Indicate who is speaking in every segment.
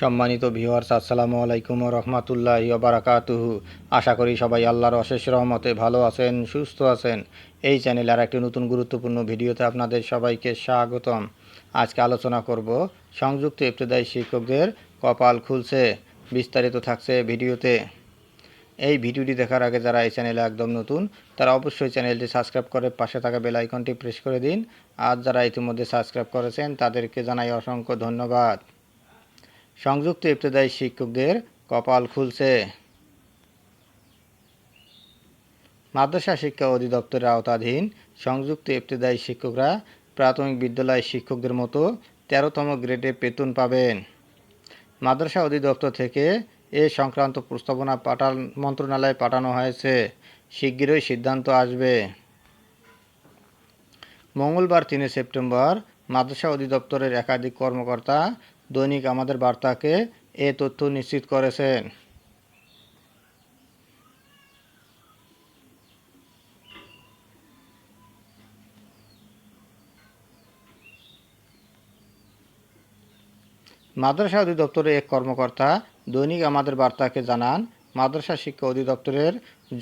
Speaker 1: সম্মানিত ভিউয়ার্স আসসালামু আলাইকুম রহমতুল্লাহ বারাকাতুহু। আশা করি সবাই আল্লাহর অশেষ রহমতে ভালো আছেন, সুস্থ আছেন। এই চ্যানেলে আর একটি নতুন গুরুত্বপূর্ণ ভিডিওতে আপনাদের সবাইকে স্বাগতম। আজকে আলোচনা করব সংযুক্ত ইবতদায়ী শিক্ষকদের কপাল খুলছে, বিস্তারিত থাকছে ভিডিওতে। এই ভিডিওটি দেখার আগে যারা এই চ্যানেলে একদম নতুন, তারা অবশ্যই চ্যানেলটি সাবস্ক্রাইব করে পাশে থাকা বেল আইকনটি প্রেস করে দিন। আর যারা ইতিমধ্যে সাবস্ক্রাইব করেছেন, তাদেরকে জানাই অসংখ্য ধন্যবাদ। সংযুক্ত ইবতদায়ী শিক্ষকদের কপাল খুলছে। মাদ্রাসা শিক্ষা অধিদপ্তরের আওতাধীন সংযুক্ত ইবতদায়ী শিক্ষকরা প্রাথমিক বিদ্যালয় শিক্ষকদের মতো তেরোতম গ্রেডে বেতন পাবেন। মাদ্রাসা অধিদপ্তর থেকে এ সংক্রান্ত প্রস্তাবনা পাঠান, মন্ত্রণালয়ে পাঠানো হয়েছে। শিগগিরই সিদ্ধান্ত আসবে। মঙ্গলবার, তিনে সেপ্টেম্বর, মাদ্রাসা অধিদপ্তরের একাধিক কর্মকর্তা দৈনিক আমাদের বার্তাকে এ তথ্য নিশ্চিত করেছেন। মাদ্রাসা অধিদপ্তরের এক কর্মকর্তা দৈনিক আমাদের বার্তাকে জানান, মাদ্রাসা শিক্ষা অধিদপ্তরের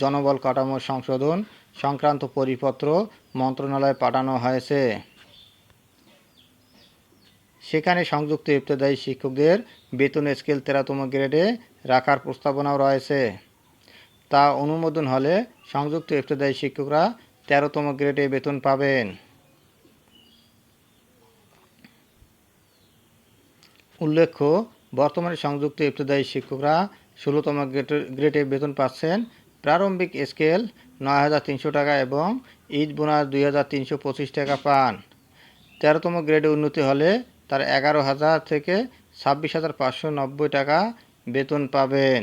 Speaker 1: জনবল কাঠামো সংশোধন সংক্রান্ত পরিপত্র মন্ত্রণালয়ে পাঠানো হয়েছে। সেখানে সংযুক্ত ইবতদায়ী শিক্ষকদের বেতন স্কেল তেরোতম গ্রেডে রাখার প্রস্তাবনাও রয়েছে। তা অনুমোদন হলে সংযুক্ত ইবতদায়ী শিক্ষকরা তেরোতম গ্রেডে বেতন পাবেন। উল্লেখ্য, বর্তমানে সংযুক্ত ইবতদায়ী শিক্ষকরা ষোলোতম গ্রেডে বেতন পাচ্ছেন। প্রারম্ভিক স্কেল নয় হাজার তিনশো টাকা এবং ঈদ বোনাস দুই হাজার তিনশো পঁচিশ টাকা পান। তেরোতম গ্রেডে উন্নতি হলে তার এগারো হাজার থেকে ছাব্বিশ হাজার পাঁচশো নব্বই টাকা বেতন পাবেন।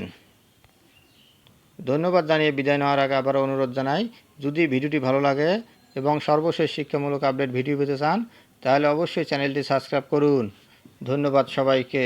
Speaker 1: ধন্যবাদ জানিয়ে বিদায় নেওয়ার আগে আবার অনুরোধ জানাই, যদি ভিডিওটি ভালো লাগে এবং সর্বশেষ শিক্ষামূলক আপডেট ভিডিও পেতে চান, তাহলে অবশ্যই চ্যানেলটি সাবস্ক্রাইব করুন। ধন্যবাদ সবাইকে।